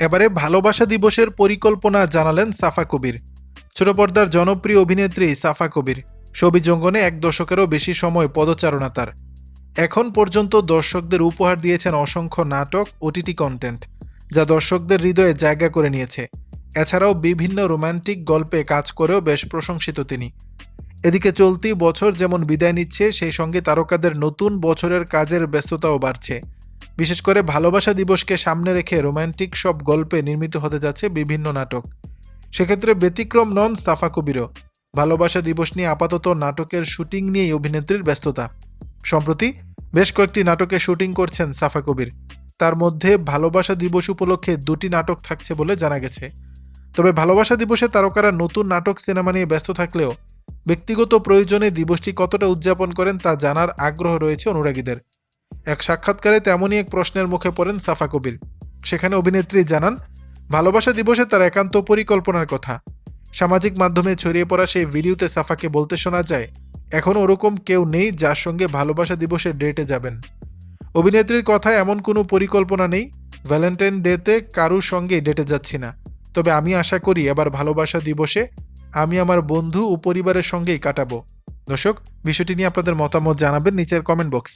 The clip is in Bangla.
এবারে ভালোবাসা দিবসের পরিকল্পনা জানালেন সাফা কবির। ছোট পর্দার জনপ্রিয় অভিনেত্রী সাফা কবির। ছবি জঙ্গনে এক দশকেরও বেশি সময় পদচারণা তার। এখন পর্যন্ত দর্শকদের উপহার দিয়েছেন অসংখ্য নাটক, ওটিটি কন্টেন্ট যা দর্শকদের হৃদয়ে জায়গা করে নিয়েছে। এছাড়াও বিভিন্ন রোমান্টিক গল্পে কাজ করেও বেশ প্রশংসিত তিনি। এদিকে চলতি বছর যেমন বিদায় নিচ্ছে, সেই সঙ্গে তারকাদের নতুন বছরের কাজের ব্যস্ততাও বাড়ছে। বিশেষ করে ভালোবাসা দিবসকে সামনে রেখে রোমান্টিক সব গল্পে নির্মিত হতে যাচ্ছে বিভিন্ন নাটক। সেক্ষেত্রে ব্যতিক্রম নন সাফা কবিরও। ভালোবাসা দিবস নিয়ে আপাতত নাটকের শুটিং নিয়েই অভিনেত্রীর ব্যস্ততা। সম্প্রতি বেশ কয়েকটি নাটকে শুটিং করছেন সাফা কবির। তার মধ্যে ভালোবাসা দিবস উপলক্ষে দুটি নাটক থাকছে বলে জানা গেছে। তবে ভালোবাসা দিবসে তারকারা নতুন নাটক সিনেমা নিয়ে ব্যস্ত থাকলেও ব্যক্তিগত প্রয়োজনে দিবসটি কতটা উদযাপন করেন তা জানার আগ্রহ রয়েছে অনুরাগীদের। এক সাক্ষাৎকারে তেমনই এক প্রশ্নের মুখে পড়েন সাফা কবির। সেখানে অভিনেত্রী জানান, ভালোবাসা দিবসে তার একান্ত পরিকল্পনার কথা। সামাজিক মাধ্যমে ছড়িয়ে পড়া সেই ভিডিওতে সাফাকে বলতে শোনা যায়, এখন ওরকম কেউ নেই যার সঙ্গে ভালোবাসা দিবসের ডেটে যাবেন। অভিনেত্রীর কথায় এমন কোনো পরিকল্পনা নেই, ভ্যালেন্টাইন ডেতে কারুর সঙ্গে ডেটে যাচ্ছি না। তবে আমি আশা করি এবার ভালোবাসা দিবসে আমি আমার বন্ধু ও পরিবারের সঙ্গেই কাটাবো। দর্শক, বিষয়টি নিয়ে আপনাদের মতামত জানাবেন নিচের কমেন্ট বক্স